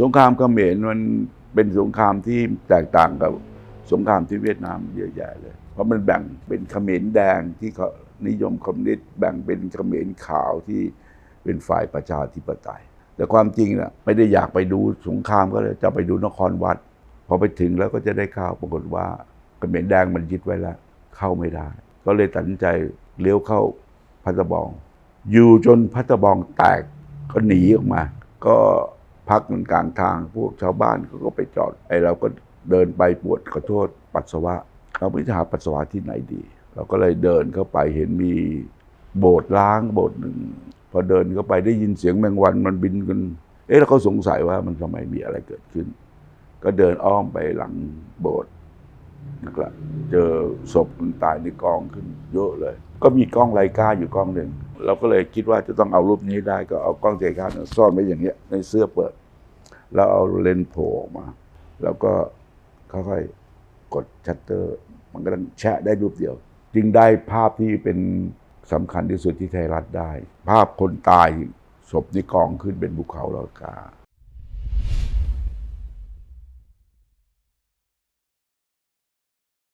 สงครามเขมรมันเป็นสงครามที่แตกต่างกับสงครามที่เวียดนามเยอะแยะเลย เพราะมันแบ่งเป็นเขมรแดงที่เขานิยมคอมมิวนิสต์แบ่งเป็นเขมรขาวที่เป็นฝ่ายประชาธิปไตย แต่ความจริงน่ะไม่ได้อยากไปดูสงครามก็เลยจะไปดูนครวัดพอไปถึงแล้วก็จะได้ข่าวปรากฏว่าเขมรแดงมันยึดไว้แล้ว เข้าไม่ได้ ก็เลยตัดสินใจเลี้ยวเข้าพัทบอง อยู่จนพัทบองแตกก็หนีออกมา ก็ พักกันกลางทางพวกชาวบ้านเขาก็ไปจอดไอ้เราก็เดินไปปวดขอโทษปัสสาวะเราไม่รู้จะหาปัสสาวะที่ไหนดี เราก็เลยเดินเข้าไปเห็นมีโบสถ์ล้างโบสถ์หนึ่งพอเดินเข้าไปได้ยินเสียงแมงวันมันบินกันเอ๊ะเราก็สงสัยว่ามันทำไมมีอะไรเกิดขึ้น ก็เดินอ้อมไปหลังโบสถ์นะครับเจอศพคนตายในกองขึ้นเยอะเลย ก็มีกล้องไลกาอยู่กล้องหนึ่ง เราก็เลยคิดว่าจะต้องเอารูปนี้ได้ก็เอากล้องไลกาเนี่ยซ่อนไว้อย่างเงี้ยในเสื้อเปิด แล้วเอาเลนส์โผล่ออกมา แล้วก็ค่อยๆกดชัตเตอร์ มันก็ต้องแชะได้รูปเดียว จึงได้ภาพที่เป็นสำคัญที่สุดที่ไทยรัฐได้ ภาพคนตายศพในกองขึ้นเป็นภูเขาลากา